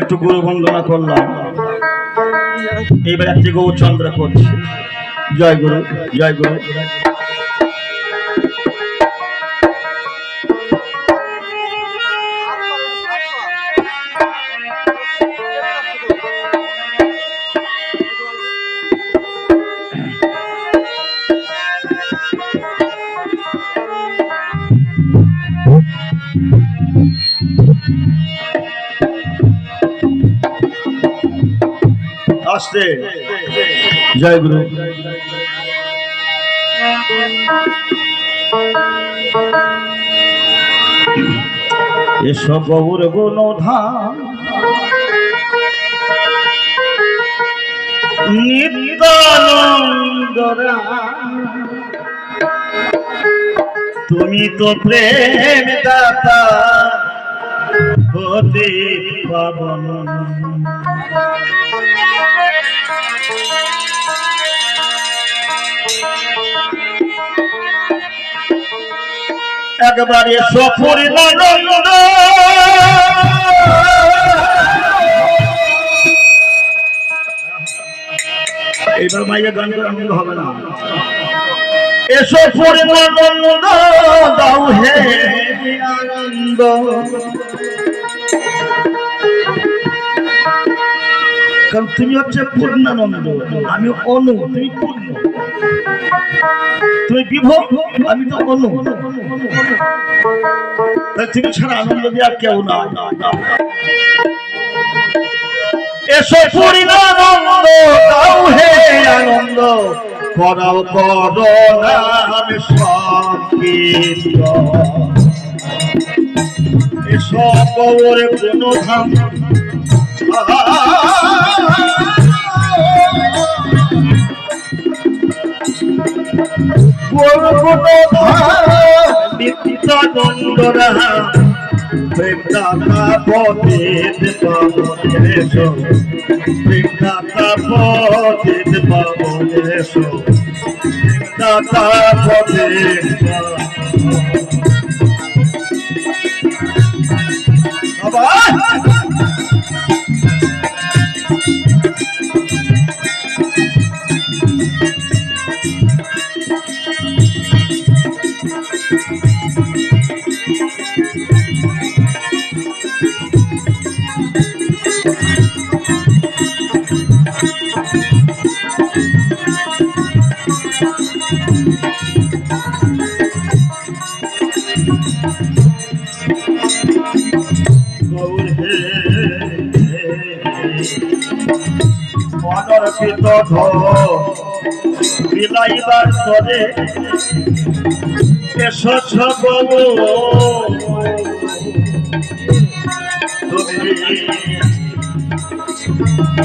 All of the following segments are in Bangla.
একটু গুরু বন্দনা করলাম। এইবার একটি গৌচন্দ্র করছি। জয় গুরু জয় গুরু। আসতে জয় গুরু। এসব গৌর গুণধাম। নিত্যানন্দরা তুমি তো প্রেম দাতা হতে পাবন। একবারে সফর নন্দ এইবার মাইয়া গান করে আনন্দ হবে না। এসো পরিমানন্দ দাও হে আনন্দ। কারণ তুমি হচ্ছে পূর্ণানন্দ আমি অনু। তুমি পূর্ণ তুমি বিভব। আমি তো অনু। তুমি ছাড়া আনন্দ দেওয়ার কেউ না এসো পরিণানন্দ দাও হে আনন্দ। করাও করো নাম সংকীর্ত এসো ধাম নিত্যানন্দরা প্রেমদাতা পতিত পাবনেশ প্রেমদাতা পতিত পাবনেশ প্রেমদাতা পতিত বাবা অনর্পিত বিলাইবার করে এসছ গো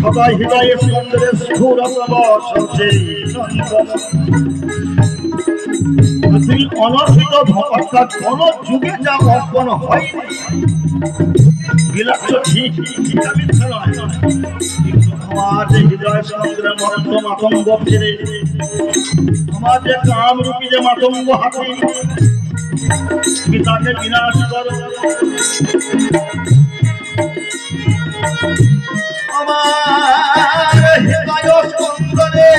সবাই হৃদয়ে সুন্দরে সুর তুমি অনর্পিত অর্থাৎ কোন যুগে যা অর্পণ হয়, বিলাস ঠিক আমার যে হৃদয় সমুদ্রে মরন্ত মাতঙ্গ ফিরে। আমার যে কাম রূপী যে মাতঙ্গ হাতে তুমি তাকে বিনাশ করো। আমার হৃদয় সুন্দরে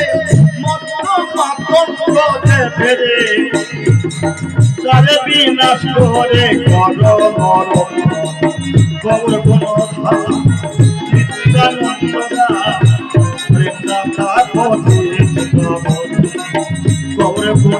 যে ফেরে। তারে বিনাশ করে কর মর কবর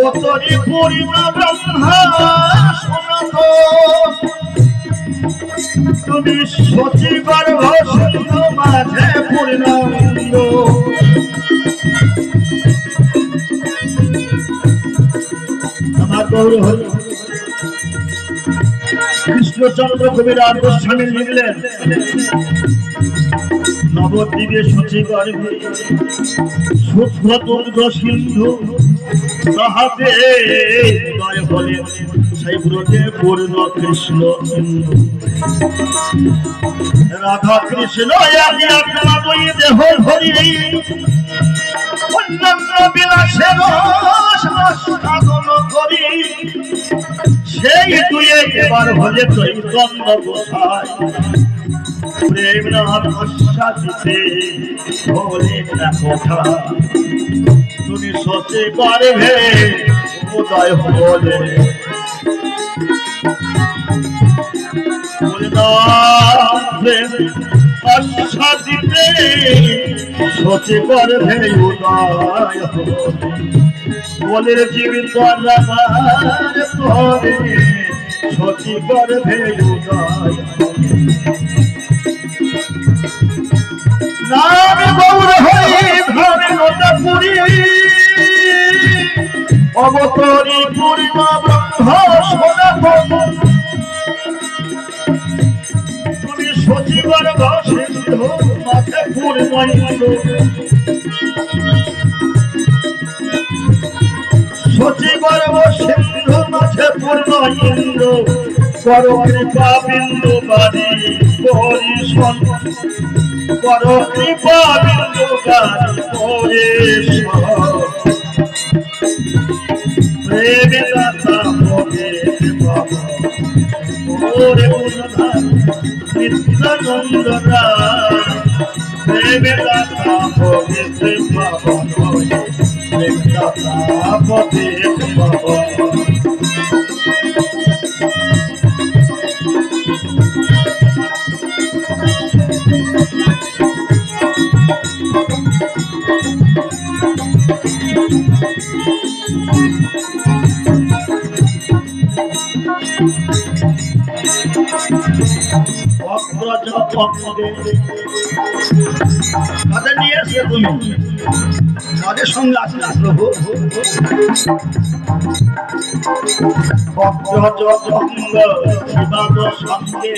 অবতরী পূর্ণ ব্রহ্মা তুমি সচিবার সিন্ধ মাঝে পূর্ণানন্দ আমার গৌর হরি কৃষ্ণচন্দ্র কবিরাজ গোস্বামী লিখলেন নবদ্বীপে সচি গর্ভে শুদ্ধ দুর্গ সিন্ধু তাহাতে উদয় হলে সেই ব্রতে পূর্ণ কৃষ্ণ সিন্ধু রাধা কৃষ্ণ একই আত্মা দুই দেহ ধরি অন্যান্য বিলাসের সেই তুই এবার হলে চৈতন্য গোসাই প্রেমনাথ আশ্বাসিতে বলে না কথা। তুমি সচে পারবে উদয় না প্রেম আশ্বাসিতে সচে পারবে উদয় বলে জীবিত আমার সচি পারবে উদয় গৌর হরি ধামে পুরী, অবতরী পূর্ণ ব্রহ্ম সনাতন তুমি সচিবার সিন্ধু মাথে পূর্ণ সচিবার সিন্ধু মাথে পূর্ণ ইন্দ্র কর কৃপা বিন্দু বাড়ি পরিশন কর কৃপা বিন্দু বাড়ি পরিশন প্রেমে দাতা ভোগে ওরে উদ্ধার নিত্যানন্দ প্রেমে দাতা ভোগে বাবা এসে তুমি কাদের সঙ্গে আসলে প্রভু শিবাদ সঙ্গে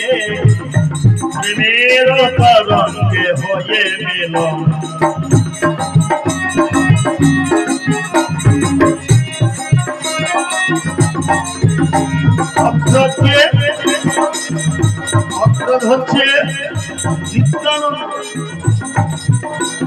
প্রেমের তরঙ্গে হয়ে অগ্রজকে অগ্রজ হচ্ছে নিত্যানন্দ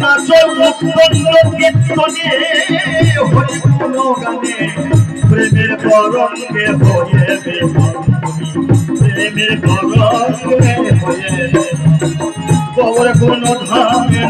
নাচয় উত্তম কীর্তনে হরি কোন গানে প্রেমের তরঙ্গে হয়ে প্রেমের তরঙ্গে হয়ে কবর কোন ধামে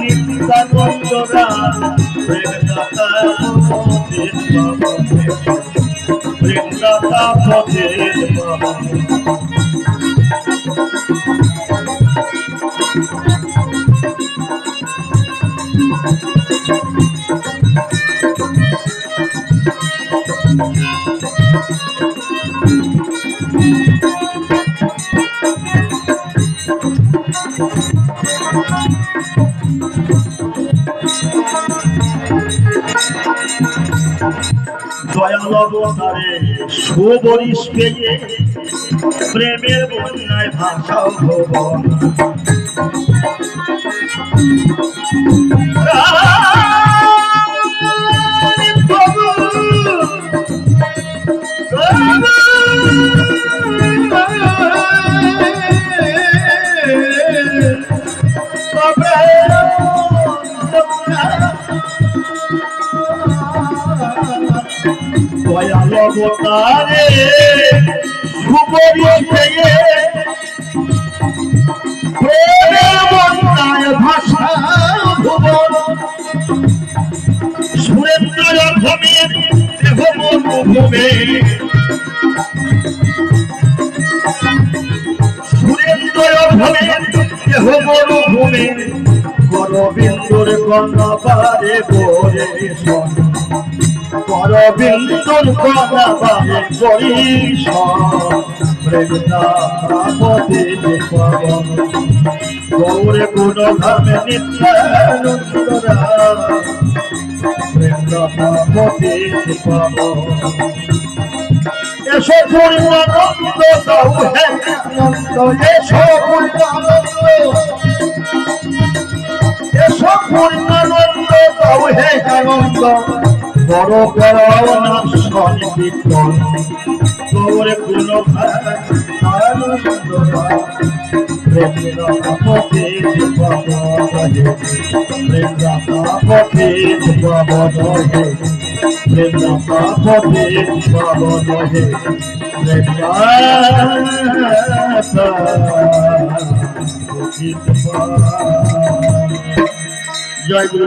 দয়াল অবতারে সুবরিশ পেয়ে প্রেমের বন্যায় ভাষা ভবন। অবতারে সুবরিশ পেয়ে প্রেমের বন্যায় ভাষা ভুবন। সুরেন্দ্র ভূমি দেহ মরুভূমে সুরেন্দ্র ভূমি দেহ মরুভূমে করবিন্দুর কর্ণবারে গোরে শোন কর্ণবারে গরিষ প্রেমনাপতি পবন গৌরে গুণ ধামে নিত্যানন্দরা এসো পূর্ণানন্দ এসো পূর্ণানন্দ এসো পূর্ণানন্দ দাও হে আনন্দ বড় বড় না সনিকীর্তন গৌরে গুণ জয় গুরু।